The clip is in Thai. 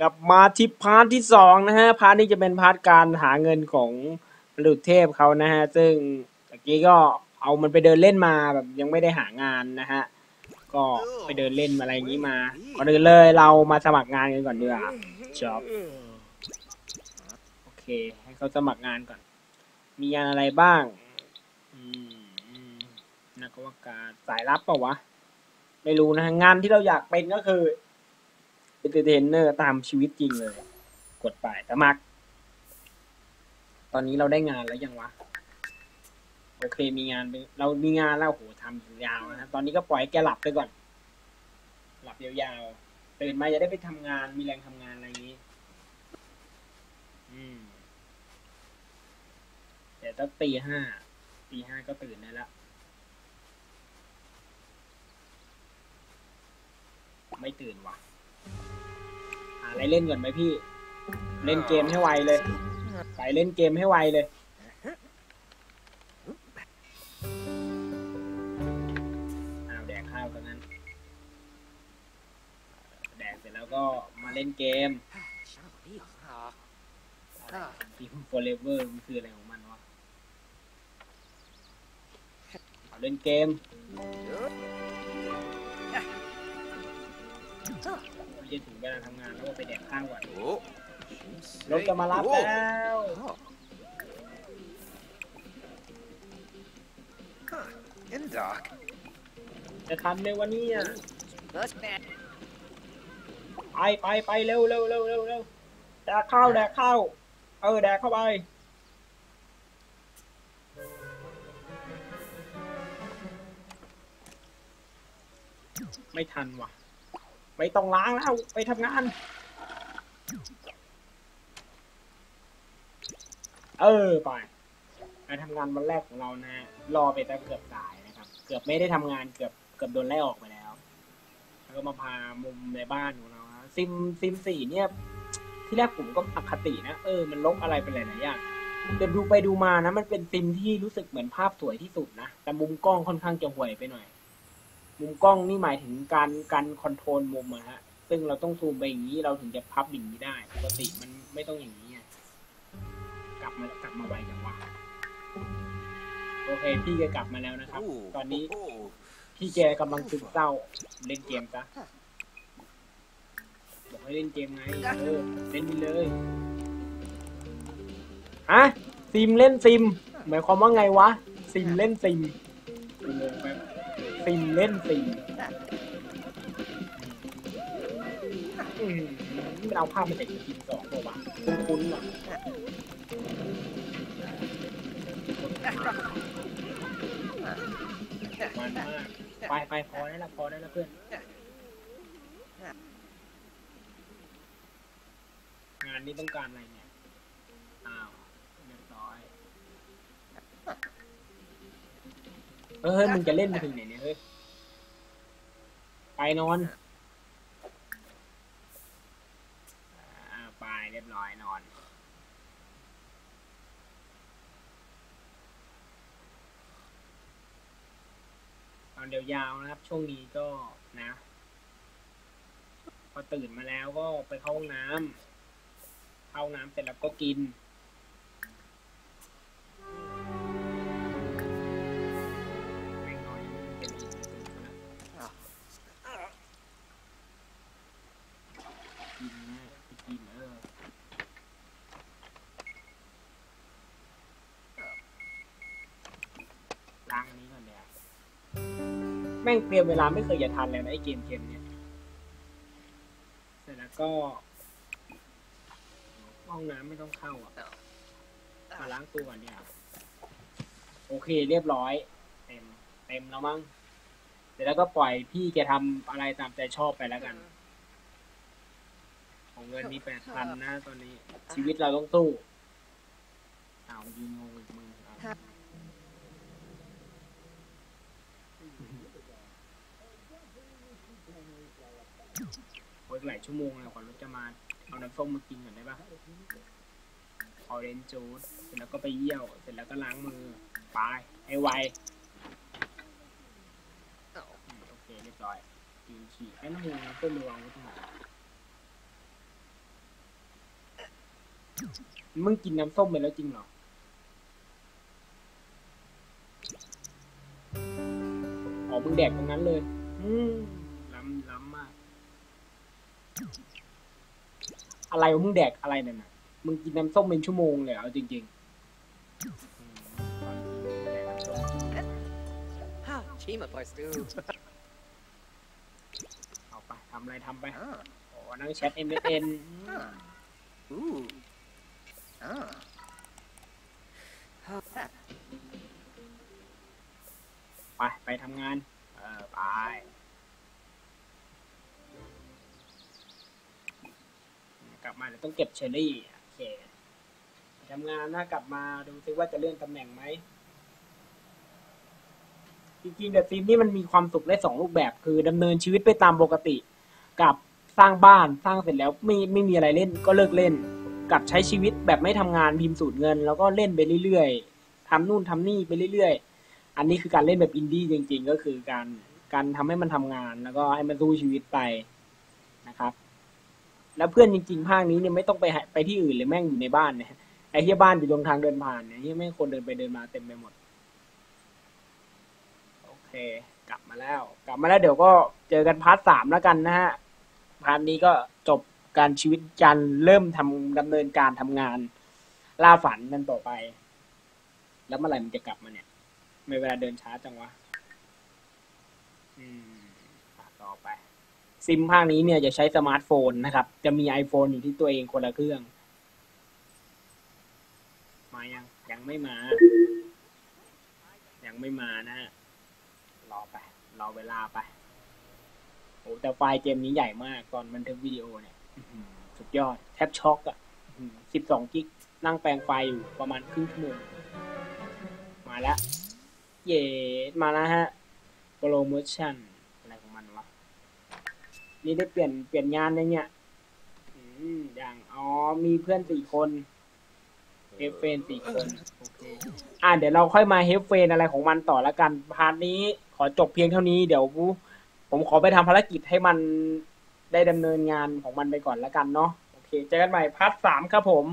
กลับมาที่พาร์ทที่สองนะฮะพาร์ทนี้จะเป็นพาร์ทการหาเงินของผลุเทพเขานะฮะซึ่งตะกี้ก็เอามันไปเดินเล่นมาแบบยังไม่ได้หางานนะฮะก็ไปเดินเล่นอะไรอย่างนี้มาก่อนอื่นเลยเรามาสมัครงานกันก่อนดีกว่าจ็อบโอเค ให้เขาสมัครงานก่อน มีงานอะไรบ้างนักวิชาการสายลับเปล่าวะไม่รู้นะฮะงานที่เราอยากเป็นก็คือ เอนเตอร์เทนเนอร์ตามชีวิตจริงเลย กดไปสมัครตอนนี้เราได้งานแล้วยังวะ โอเคมีงานเรามีงานแล้วโหทำยาวนะฮะตอนนี้ก็ปล่อยแกหลับไปก่อน หลับยาวๆตื่นมาจะได้ไปทำงานมีแรงทำงานอะไรอย่างนี้ อืมเดี๋ยวต้องตีห้าตีห้าก็ตื่นได้แล้วไม่ตื่นว่ะ อะไรเล่นก่อนไหมพี่ เล่นเกมให้ไวเลยไปเล่นเกมให้ไวเลย อ้าวแดกข้าวกันนั้น แดกเสร็จแล้วก็มาเล่นเกมทีมโฟเรเวอร์มันคืออะไรของมันวะเอาเล่นเกมไม่ จะถึงเวลาทำงานแล้วก็ไปแดกข้าวก่อนรถจะมารับแล้ว In dock. จะทันในวันนี้อะไปไปไปเร็วเร็วเร็วเร็วเร็วแดกข้าวแดกข้าวเออแดกเข้าไปไม่ทันว่ะ ไม่ต้องล้างแล้วไปทำงาน เออไปไปทำงานวันแรกของเรานะรอไปตั้งเกือบตายนะครับ เกือบไม่ได้ทำงานเกือบเกือบโดนไล่ออกไปแล้ว แล้วก็มาพามุมในบ้านของเราฮะซิมซิมสี่เนี่ย ที่แรกผมก็อคตินะเออมันลบอะไรไปหลายๆอย่างแต่ดูไปดูมานะ มันเป็นซิมที่รู้สึกเหมือนภาพสวยที่สุดนะแต่มุมกล้องค่อนข้างจะห่วยไปหน่อย มุมกล้องนี่หมายถึงการการคอนโทรลมุมอะฮะ ซึ่งเราต้องซูมไปอย่างนี้เราถึงจะพับอย่างนี้ได้ ปกติมันไม่ต้องอย่างนี้ไงกลับมากลับมาไวจังวะโอเค พี่แกกลับมาแล้วนะครับ ตอนนี้พี่แกกำลังซึมเศร้าเล่นเกมซะบอกให้เล่นเกมไงเออเล่นไปเลยฮะซิมเล่นซิม หมายความว่าไงวะ ซิมเล่นซิมกูงงแป๊บ ซิมเล่นซิมอืมมันเอาภาพมาจากทีมสองตัววะคุ้นๆว่ะมันมากไปไปพอได้ละพอได้ละเพื่อน งานนี้ต้องการอะไรเนี่ย อ้าวเรียบร้อย เฮ้ยมึงจะเล่นไปถึงไหนเนี่ยเฮ้ย ไปนอนอ่าไปเรียบร้อยนอน ตอนเดียวยาวนะครับ ช่วงนี้ก็นะ พอตื่นมาแล้วก็ไปเข้าห้องน้ำเข้าน้ำเสร็จแล้วก็กิน แม่งเตรียมเวลาไม่เคยจะทันเลยนะไอ้เกมเกมเนี่ยเสร็จแล้วก็ ห้องน้ำไม่ต้องเข้าอะมาล้างตัวก่อนเนี่ยโอเคเรียบร้อย เต็ม เต็มแล้วมั้งเสร็จแล้วก็ปล่อยพี่แกทำอะไรตามใจชอบไปแล้วกัน ของเงินมีแปดพันนะตอนนี้ ชีวิตเราต้องสู้อ้ายิงงงมึงเอา โอ้ยหลายชั่วโมงเลยกว่ารถจะมา เอาน้ำส้มมากินก่อนได้ปะออเรนจูสเสร็จแล้วก็ไปเยี่ยว เสร็จแล้วก็ล้างมือไปให้ไวอืมโอเคเรียบร้อยกินฉี่แค่น้ำมูกน้ำต้มมือวางไว้ตรงไหนมึงกินน้ำส้มไปแล้วจริงเหรออ๋อมึงแดกตรงนั้นเลย อืมล้ำล้ำมาก อะไรวะมึงแดกอะไรเนี่ยนะมึงกินน้ำส้มเป็นชั่วโมงเลยเอาจริงๆอืมตอนกินแดกน้ำส้ม Ha, Chima place too. เอาไปทำอะไรทำไปโอ้นั่งแชท MSN Ah. Ooh. Ah. Ah. ไป ไปทำงาน เออ ไป กลับมาเดี๋ยต้องเก็บเชอรี่โอเคทำงานนะกลับมาดูซิว่าจะเลื่อนตำแหน่งไหมจริงๆเดอะซีมนี่มันมีความสุขได้สองรูปแบบ คือดำเนินชีวิตไปตามปกติ กับสร้างบ้านสร้างเสร็จแล้วไม่ไม่มีอะไรเล่นก็เลิกเล่น กับใช้ชีวิตแบบไม่ทำงานพิมพ์สูตรเงิน แล้วก็เล่นไปเรื่อยๆทำนู่นทำนี่ไปเรื่อยๆ อันนี้คือการเล่นแบบอินดี้จริง ๆ ก็คือการการทำให้มันทำงานแล้วก็ให้มันสู้ชีวิตไปนะครับ แล้วเพื่อนจริงๆภาคนี้เนี่ยไม่ต้องไปไปที่อื่นเลยแม่งอยู่ในบ้านเนี่ยไอ้ที่บ้านอยู่ตรงทางเดินผ่านเนี่ยที่แม่งคนเดินไปเดินมาเต็มไปหมด โอเค กลับมาแล้ว กลับมาแล้วเดี๋ยวก็เจอกันพาร์ทสามแล้วกันนะฮะพาร์ทนี้ก็จบการชีวิตการเริ่มทำดำเนินการทำงาน ล่าฝันกันต่อไป แล้วเมื่อไหร่มันจะกลับมาเนี่ยไม่เวลาเดินช้าจังวะ อืมอะต่อไป ซิมภาคนี้เนี่ยจะใช้สมาร์ทโฟนนะครับ จะมี iPhone อยู่ที่ตัวเองคนละเครื่อง มายัง ยังไม่มา ยังไม่มานะฮะรอไป รอเวลาไปโอ้แต่ไฟล์เกมนี้ใหญ่มากตอนบันทึกวิดีโอเนี่ยสุดยอด แทบช็อกอะสิบสองกิกนั่งแปลงไฟอยู่ประมาณครึ่งชั่วโมง มาแล้ว เย่มาแล้วฮะโปรโมชั่น อะไรของมันวะ นี่ได้เปลี่ยนเปลี่ยนงานในเนี่ย อืมอย่างอ๋อมีเพื่อนสี่คนเฮฟเฟนสี่คนโอเคอ่าเดี๋ยวเราค่อยมาเฮฟเฟนอะไรของมันต่อละกันพาร์ทนี้ขอจบเพียงเท่านี้เดี๋ยวผมขอไปทำภารกิจให้มันได้ดำเนินงานของมันไปก่อนละกันเนาะโอเคเจอกันใหม่พาร์ทสามครับผม